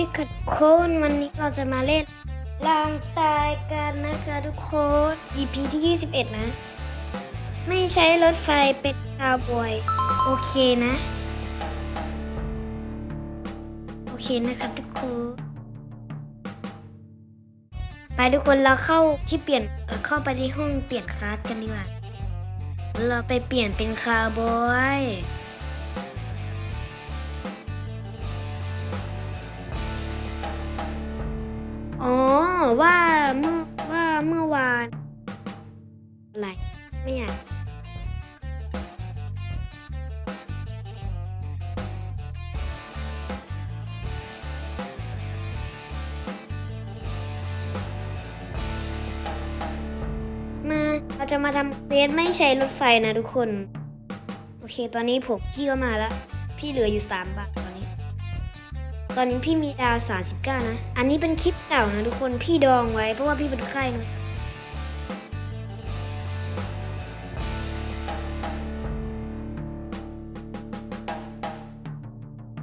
ดีค่ะทุกคนวันนี้เราจะมาเล่นลางตายกันนะคะทุกคน EP ที่ 21 นะ ไม่ใช้รถไฟเป็นคาวบอย โอเคนะ โอเคนะครับทุกคน ไปทุกคนเราเข้าที่เปลี่ยนเราเข้าไปที่ห้องเปลี่ยนคลาสกันดีกว่า เราไปเปลี่ยนเป็นคาวบอย ว่าเมื่อว่าเมื่อวาน อะไร ไม่อยากมาเราจะมาทำเควสไม่ใช้รถไฟนะทุกคน โอเค ตอนนี้ผมพี่ก็มาแล้ว พี่เหลืออยู่สามบาท ตอนนี้พี่มีดาว 39 นะ อันนี้เป็นคลิปเก่านะทุกคน พี่ดองไว้เพราะว่าพี่เป็นไข้นะ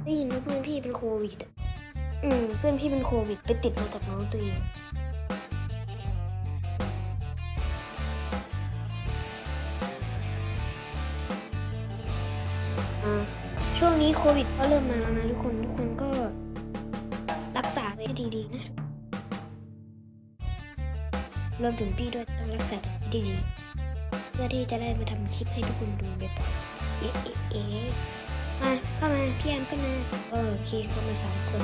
ได้ยินว่าเพื่อนพี่เป็นโควิดอืม เพื่อนพี่เป็นโควิด ไปติดมาจากน้องตัวเองอ่าช่วงนี้โควิดก็เริ่มมาแล้วนะทุกคนทุกคน ไว้ให้ดีๆนะ รวมถึงพี่ด้วยต้องรักษาตัวดีๆ เพื่อที่จะได้มาทำคลิปให้ทุกคนดูบ่อยๆเอ๊ะเอ๊ะมาเข้ามาพี่แอมก็มาเออโอเคเข้ามาสามคน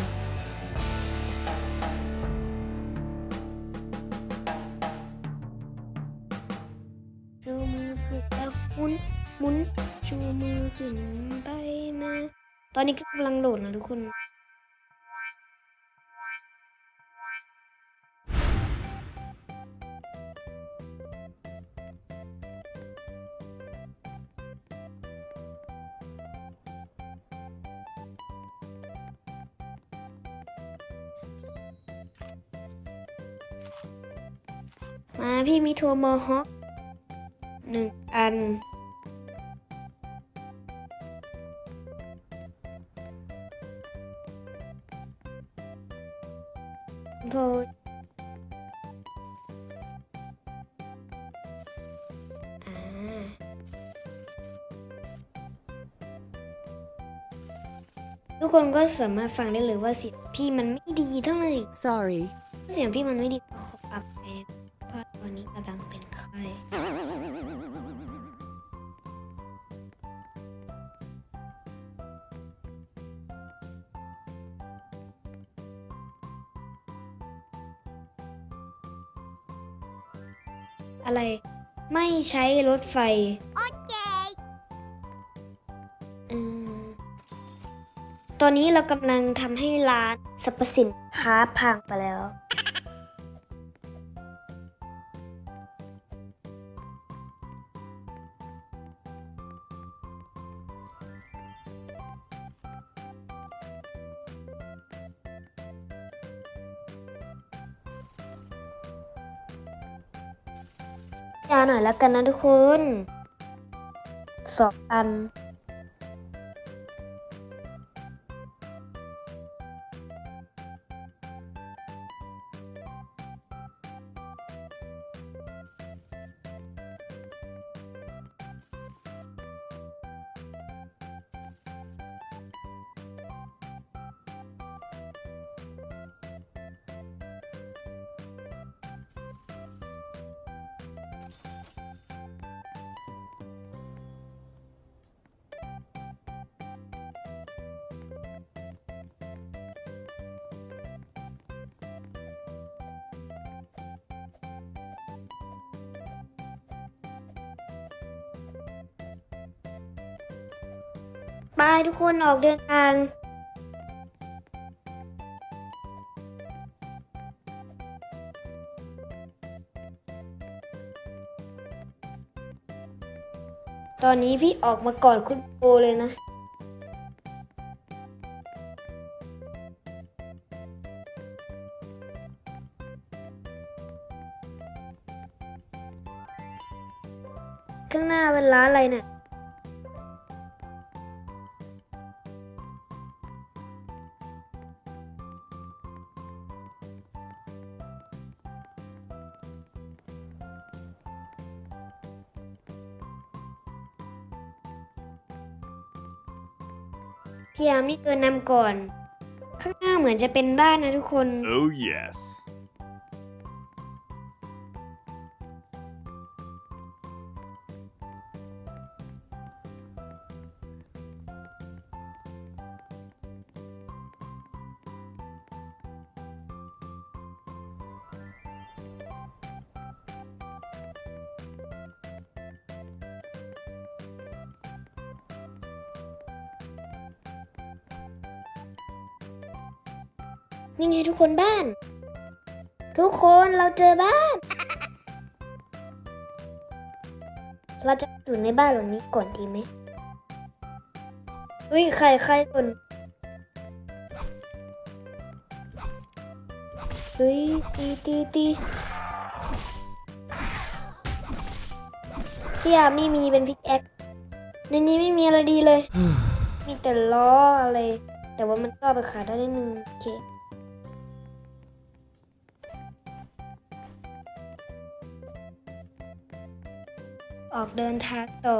ชูมือขึ้นแล้วหมุนหมุนชูมือขึ้นไปมา ตอนนี้ก็กำลังโหลดนะทุกคน มาพี่มีโทรมอฮอคหนึ่งอัน โทรอ่าทุกคนก็สามารถฟังได้เลยว่าเสียงพี่มันไม่ดีเท่าไหร่ Sorry. ถ้าเสียงพี่มันไม่ดี อะไร ไม่ใช้รถไฟ โอเคตอนนี้เรากำลังทำให้ร้านสรรพสินค้าพังไปแล้ว แล้วกันนะทุกคนสองอัน ทุกคนออกเดินทาง ตอนนี้พี่ออกมาก่อนคุณโอเลยนะข้างหน้าเป็นร้านอะไรเนี่ย มนี่เดินนำก่อน ข้างหน้าเหมือนจะเป็นบ้านนะทุกคน Oh, yes. นี่ไงทุกคนบ้าน ทุกคนเราเจอบ้าน เราจะอยู่ในบ้านหลังนี้ก่อนดีไหมเฮ้ยใครใครคนเฮ้ยตีตีตีพี่ยามนี่มีเป็นพิกแอคในนี้ไม่มีอะไรดีเลย มีแต่ล้ออะไร แต่ว่ามันก็เอไปขายได้นิดนึงโอเค ออกเดินทางต่อ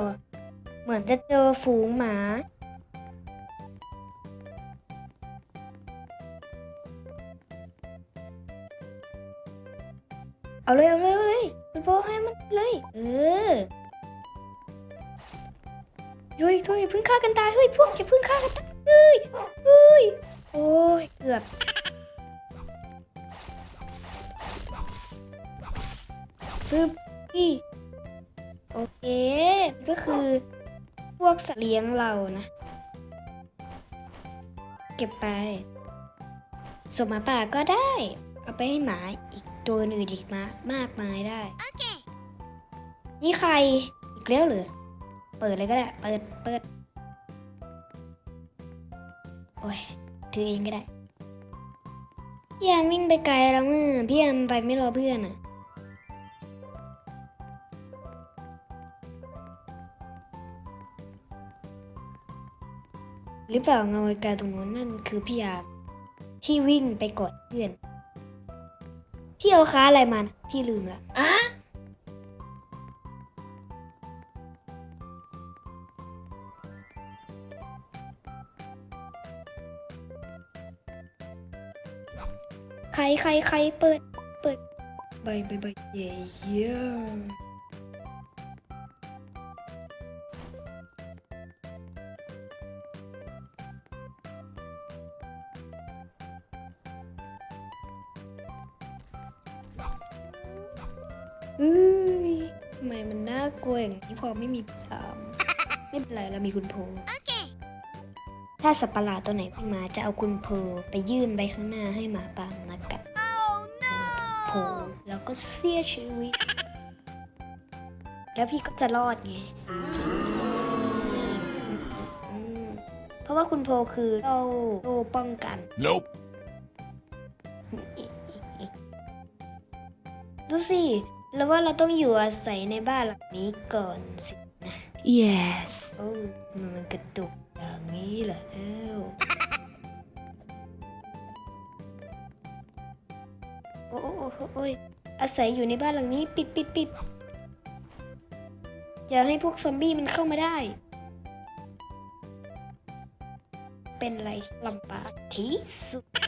เหมือนจะเจอฝูงหมา เอาเลยเอาเลยเอาเลยคุณพ่อให้มันเลย เออเฮ้ยเฮ้ยเพึ่งฆ่ากันตายเฮ้ยพวกอย่าเพึ่งฆ่ากันตายเฮ้ยเฮ้ยโอ้ยเกือบปึ๊บนี่ โอเค ก็คือพวกสัตว์เลี้ยงเรานะ เก็บไปส่งหมาป่าก็ได้ เอาไปให้หมาอีกตัวอื่นอีกมามากมายได้นี่ใครอีกแล้วเหรอเปิดเลยก็ได้ เปิดเปิดโอ้ยถือเองก็ได้พี่ยามวิ่งไปไกลแล้วมื่อพี่ยามไปไม่รอเพื่อนอะ หรือเปล่าเงาไกลๆตรงนู้นนั่นคือพี่ยามที่วิ่งไปกอดเพื่อน พี่เอาค้าอะไรมานะพี่ลืมละอะใครใครใครเปิด เปิดใบใบใบเย่เย่ ไม่มีตามไม่เป็นไรเรามีคุณโพถ้าสัตว์ประหลาดตัวไหนวิ่งมาจะเอาคุณโพไปยื่นไปข้างหน้าให้หมาป่ามากัดโพแล้วก็เสียชีวิต แล้วพี่ก็จะรอดไงอืมเพราะว่าคุณโพคือโล่โล่ป้องกัน Nope. ดูสิ แล้วว่าเราต้องอยู่อาศัยในบ้านหลังนี้ก่อนสินะ Yes. โอ้มันกระตุกอย่างนี้เหรอเอ้วโอ้โอ้โอ้โอ้โอ้ยอาศัยอยู่ในบ้านหลังนี้ปิดปิดปิดอย่าให้พวกซอมบี้มันเข้ามาได้ เป็นไรลำบากที่สุด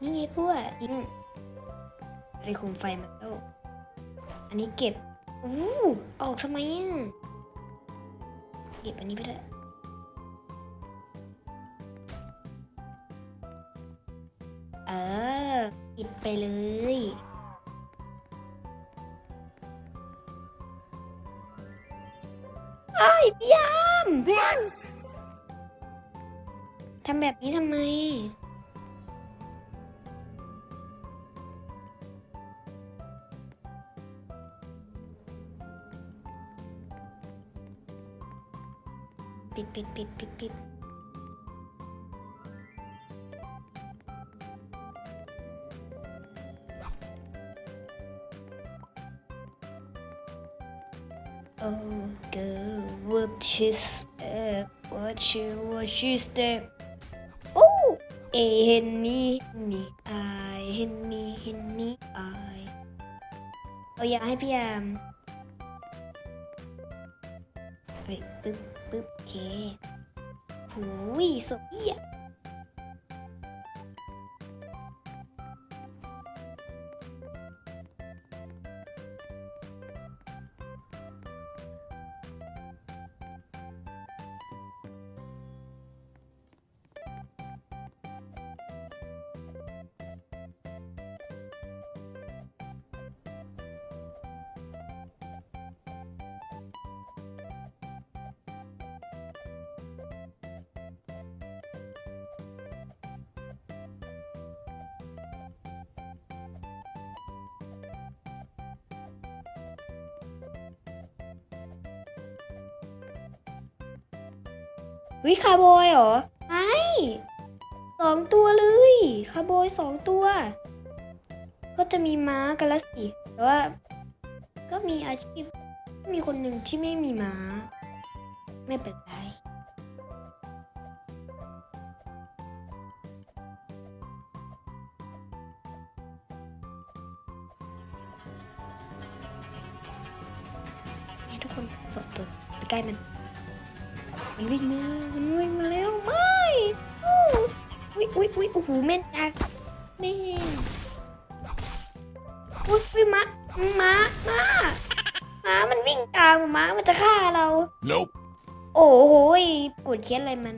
นี่ไงพวกยิงอะไรคุมไฟมาแล้ว อันนี้เก็บอู้ออกทำไมอะ เก็บอันนี้ไปเลยเออปิดไปเลยไอ้ยพี่ยามทำแบบนี้ทำไม ปิดปิดปิดปิดปิดโอ้ girl what she step what she what she step โอ้เอเห็นนี่นี่อายเห็นนี่ ปึ๊บโอเคหูยสวยอะ วิคาร์บอยเหรอไอสองตัวเลยคาร์บอยสองตัว ก็จะมีม้ากันละสิแต่ว่า ก็มีอาชีพมีคนหนึ่งที่ไม่มีม้า ไม่เป็นไรให้ทุกคนสดตัวไปใกล้มัน มันวิ่งมามันวิ่งมาแล้วไม่อู้อุ๊ยอุ๊ยอุ๊ยโอ้โหแม่นจังแม่นอุ๊ยอุ๊ยม้าม้าม้าม้ามันวิ่งตามม้ามันจะฆ่าเรา Nope. โอ้โหกดเคียนอะไรมัน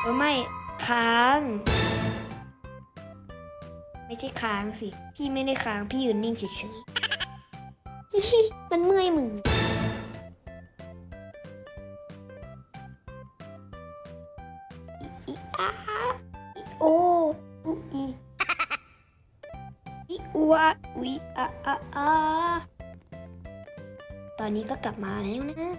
เออไม่ค้าง ไม่ใช่ค้างสิ พี่ไม่ได้ค้าง พี่ยืนนิ่งเฉยๆฮิฮิมันเมื่อยมืออีอีอาอีโออุอีอีอวอุยอาอาอาตอนนี้ก็กลับมาแล้วนะ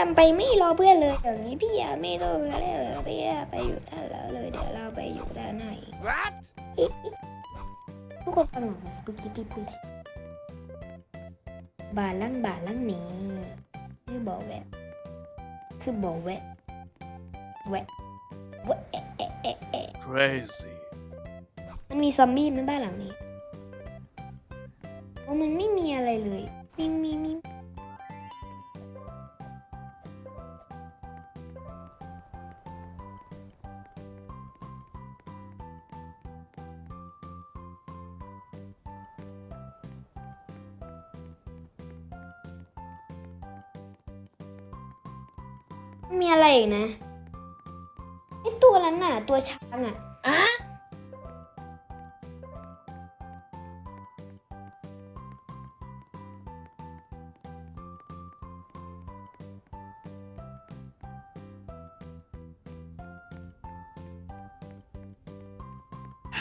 ามไปไม่รอเพื่อนเลยอย่างนี้พี่ยามไม่ต้องมาแล้วเหรอพี่ยามไปอยู่ด้านหลังเลยเดี๋ยวเราไปอยู่ด้านใน What? ทุกคนฟังหนูเมื่อกี้พี่พูดเลยบาลังบาลังหนี้คือบอกแวะคือบอกแวะแวะแวะแอะแอะแอะแอะ Crazy. มันมีซอมบี้ไหมบ้านหลังนี้โอ้มันไม่มีอะไรเลยมีมีมีมี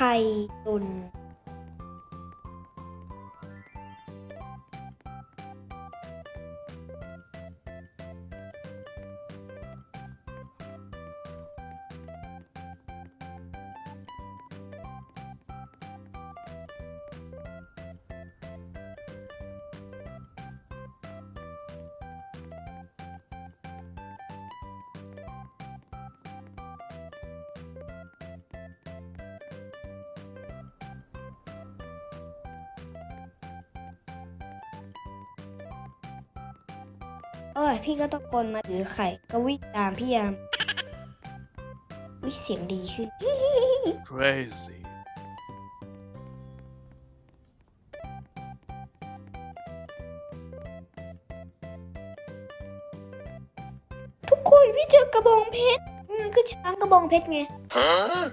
ไทยยน โอ้ยพี่ก็ตะโกนมาถือไข่ก็วิ่งตามพี่ยามวิเสียงดีขึ้น Crazy. ทุกคนพี่เจอกระบองเพชรมันคือช้างกระบองเพชรไง Huh?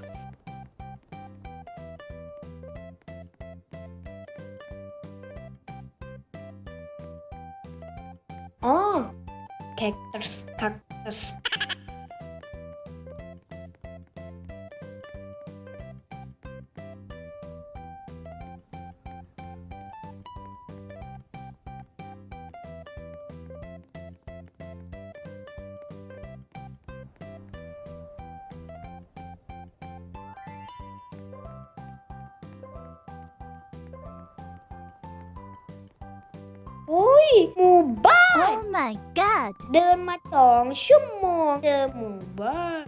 อุ้ยหมู่บ้าน Oh my god! เดินมาสองชั่วโมงเจอหมู่บ้าน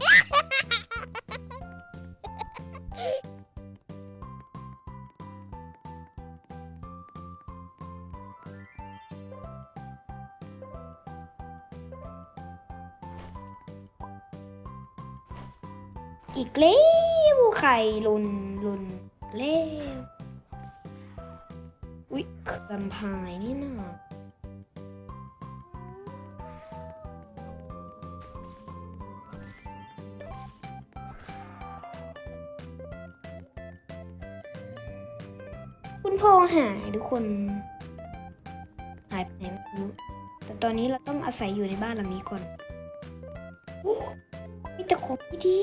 อีกแล้วไข่ลุนลุนแล้วอุ๊ยแวมไพร์ คุณพ่อหายทุกคน หายไปไหนไม่รู้ แต่ตอนนี้เราต้องอาศัยอยู่ในบ้านหลังนี้ก่อนโอ้มีแต่ของดี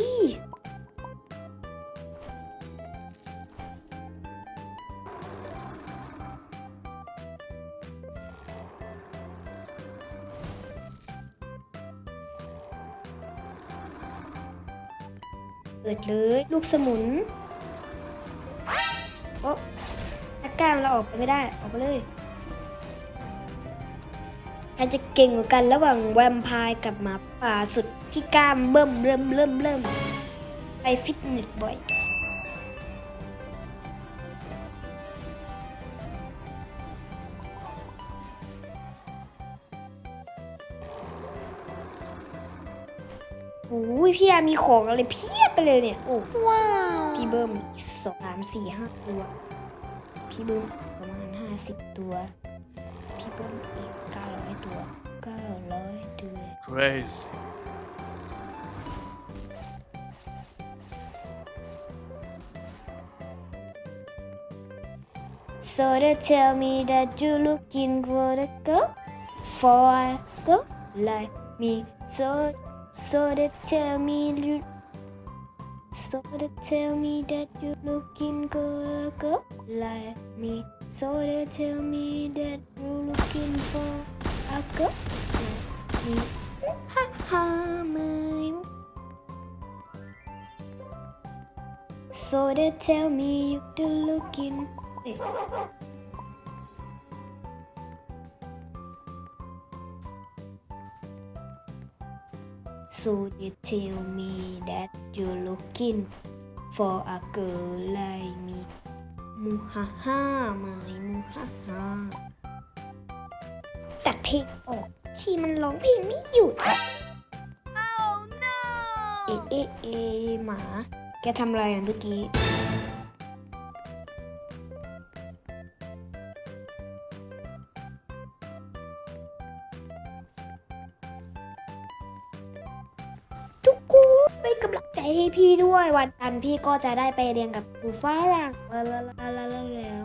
เปิดเลย ลูกสมุน นักกล้ามเราออกไปไม่ได้ ออกไปเลยใครจะเก่งกว่ากันระหว่างแวมไพร์กับหมาป่าสุดพี่กล้ามเบิ่มเริ่มเริ่มเริ่มไปฟิตเนสบ่อยโอ้ยพี่อามีของอะไรเพียบไปเลยเนี่ย โอ้ Wow! พี่เบิ้มอีกสองสามสี่ห้าตัว พี่เบิ้มประมาณห้าสิบตัว พี่เบิ้มอีกเก้าร้อยตัวเก้าร้อยตัว Crazy. So they tell me that you looking for a girl, for a girl like me. So, so they tell me you. so they tell me that you're looking a girl like me. So they tell me that you're looking for a girl like me. Ha ha, my. So they tell me you're looking. Wait. So they tell me that you're looking for a girl like me. Muhaha, my muhaha. ตัดเพลงออก ชีมันร้องเพลงไม่หยุดอะ Oh no! เอ๊ะเอ๊ะเอ๊ะหมา แกทำอะไรอะเมื่อกี้ ด้วยวันจันทร์พี่ก็จะได้ไปเรียนกับครูฝรั่งลาลาลาลาแล้ว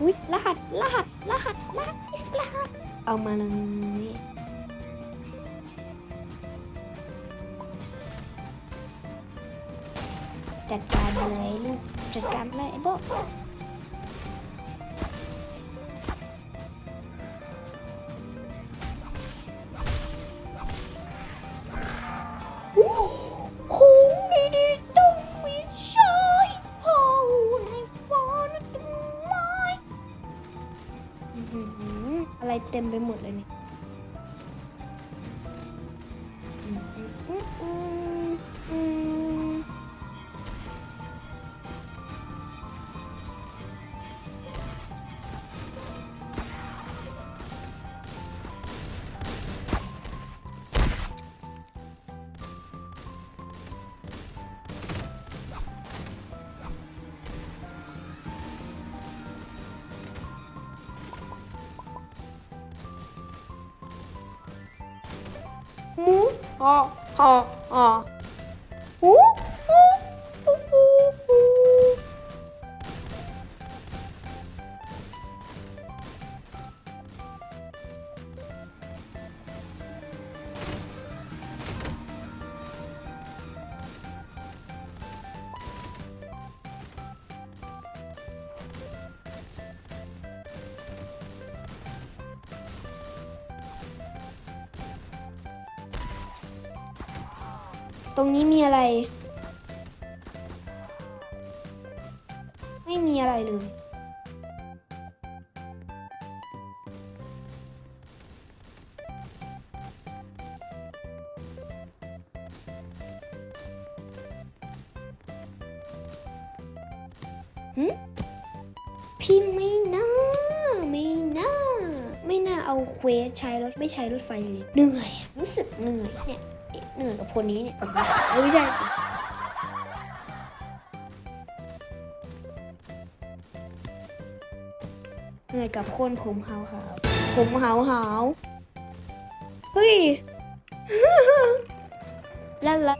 อุ้ยรหัสรหัสรหัสรหัสอิสรหัสเอามาเลยจัดการเลยลูกจัดการเลยไอ้โบ มูฮ่ รงนี้มีอะไร ไม่มีอะไรเลย พี่ไม่น่า ไม่น่า ไม่น่าเอาเควสใช้รถไม่ใช้รถไฟเลย เหนื่อย รู้สึกเหนื่อยเนี่ย เอ๊ะเหนื่อยกับคนนี้เนี่ยเออไม่ใช่สิเหนื่อยกับคนผมขาวขาวๆผมขาวขาวๆเฮ้ยลาลา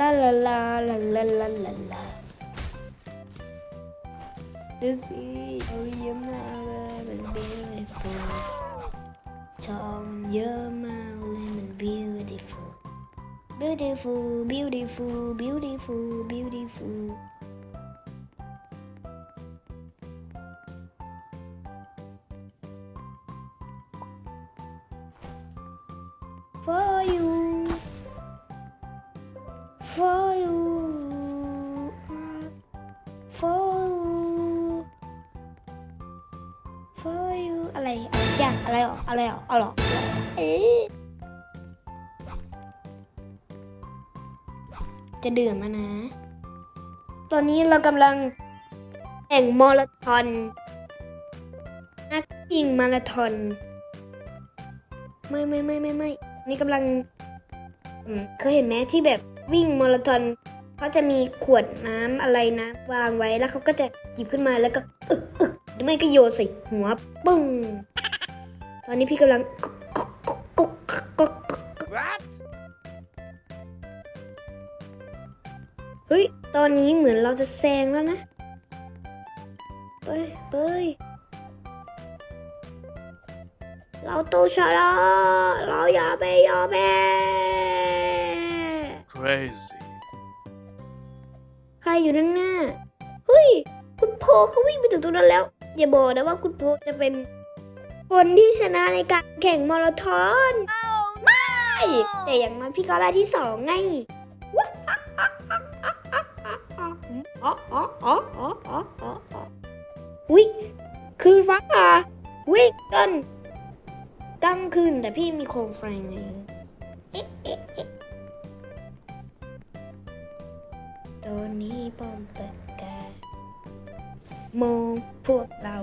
ลาลาลาลาลาลาลาลาดูสิเอาเยอะมากเลยมัน beautiful ชองมันเยอะมาก beautiful beautiful beautiful beautiful for you for you for you for you อะไรอะไรอย่างอะไรหรออะไรหรอเอาหรอเอ๊ จะดื่มแล้วนะ ตอนนี้เรากำลังแข่งมาราธอน นักยิงมาราธอน ไม่ไม่ไม่ไม่ไม่นี่กำลังเคยเห็นไหมที่แบบวิ่งมาราธอนเขาจะมีขวดน้ำอะไรนะวางไว้แล้วเขาก็จะหยิบขึ้นมาแล้วก็อึกอึกหรือไม่ก็โยนใส่หัวปึ้ง ตอนนี้พี่กำลัง เฮ้ย ตอนนี้เหมือนเราจะแซงแล้วนะเฮ้ยเฮ้ยเราต้องชนะเราอย่าไปยอมแพ้ Crazy. ใครอยู่ด้านหน้าเฮ้ย คุณโพเขาวิ่งไปถึงตรงนั้นแล้ว อย่าบอกนะว่าคุณโพจะเป็นคนที่ชนะในการแข่งมาราธอน Oh ไม่แต่อย่างน้อยพี่ก็ได้ที่สองไง อุ๊ยคือฟ้าผ่าวิ่งกันกลางคืนแต่พี่มีโคมไฟไงตอนนี้ป้อมเปิดกามองพวกเรา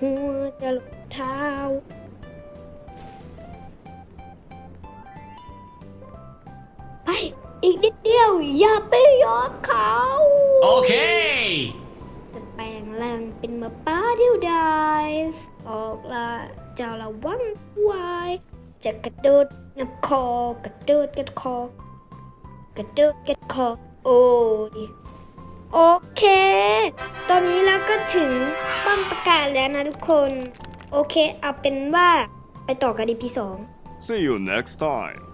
หัวจะลงเท้าไปอีกนิดเดียว อย่าไป ยอมเขา Okay. จะแปลงร่างเป็นหมาป้าเดียวดายออกละเจ้าระวังไว้ จะกระโดดงับคอกระโดดกัดคอ กระโดดกัดคอ โอ้ยโอเค ตอนนี้เราก็ถึงป้อมประกาศแล้วนะทุกคน โอเค เอาเป็นว่าไปต่อกันดีพีสอง See you next time. Bye bye.